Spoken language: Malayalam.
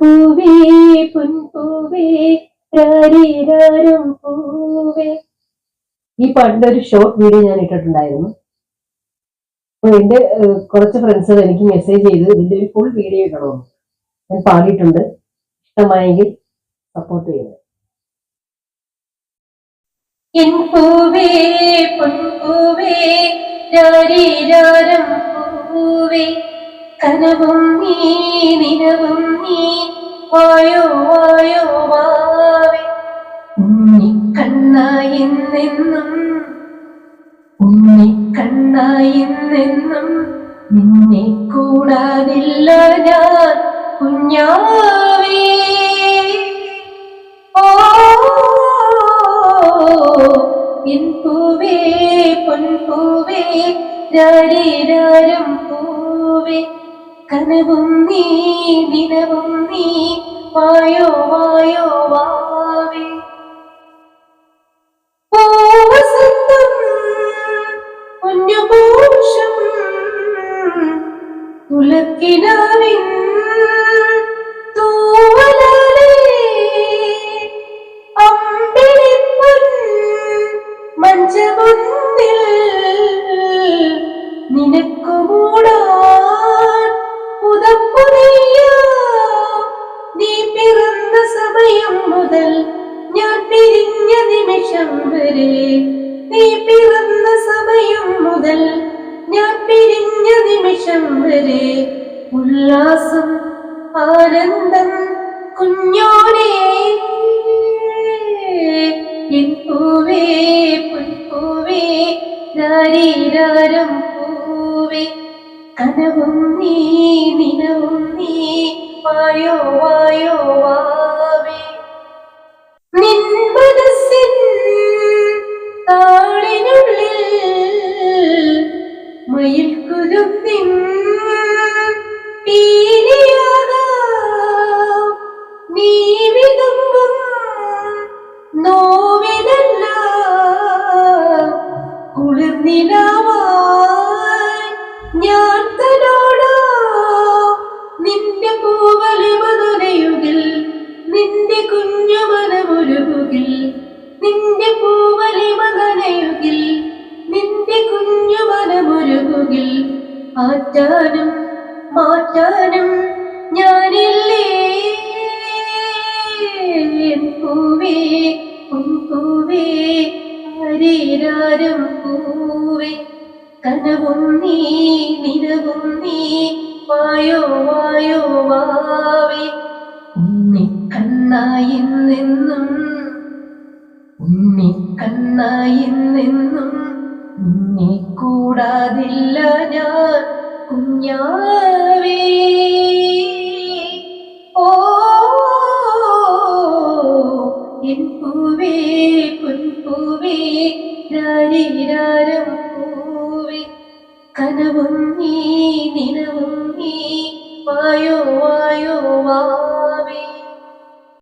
പൂവേ പുൻപൂവേ പൂവേ. ഈ ഒരു ഷോർട്ട് വീഡിയോ ഞാൻ ഇട്ടിട്ടുണ്ടായിരുന്നു. അപ്പൊ എന്റെ കുറച്ച് ഫ്രണ്ട്സുകൾ എനിക്ക് മെസ്സേജ് ചെയ്ത് ഇതിന്റെ ഒരു ഫുൾ വീഡിയോ ഇടണമെന്ന്. ഞാൻ പാടിയിട്ടുണ്ട്. ഇഷ്ടമായെങ്കിൽ സപ്പോർട്ട് ചെയ്യുന്നത് എൻ പൂവേ പൊൻപൂവേ പൂവേ. കനവും നീ നിലവും നീ വായോ വായോ വാവേ. ഉണ്ണിക്കണ്ണായി നിന്നും നിന്നും നിന്നെ കൂടാതില്ല ഞാൻ കുഞ്ഞാവേ. ഓ എൻ പൂവേ പൊൻപൂവേ രാരീരാരം പൂവേ. കനവും നീ ദിനവും നീ വായോ വായോ വാവേ പൊന്നുപൂഷം ഉലക്കിനാവിൻ മുതൽ ഞാൻ പിരിഞ്ഞ നിമിഷം വരെ നീ പിറന്ന സമയം മുതൽ ഞാൻ പിരിഞ്ഞ നിമിഷം വരെ ഉല്ലാസം ആനന്ദം കുഞ്ഞോനെ. പൂവേ പൂവേ കനവും നീ നിലവും നീ മയിൽ കുരുത്തിൻ നീ ഞാൻ നിന്റെ പൂവലിമതുരയുകിൽ നിന്റെ കുഞ്ഞു നിന്റെ പൂവലിമതനയുകിൽ ആറ്റാനും മാറ്റാനും ഞാനില്ലേ? പൂവേ പൂവേ ഹരീരാരം പൂവേ. കനവും നീ നിലവും നീ വായോ വായോ വാവേ. ഉണ്ണിക്കണ്ണായി നിന്നും നിന്നും നിന്നെ കൂടാതില്ല ഞാൻ കുഞ്ഞാവേ. ഓ എൻ പൂവേ പൊൻപൂവേ രാരീരാരം പൂവേ. കനവും നീ നിലവും നീ വായോ വായോ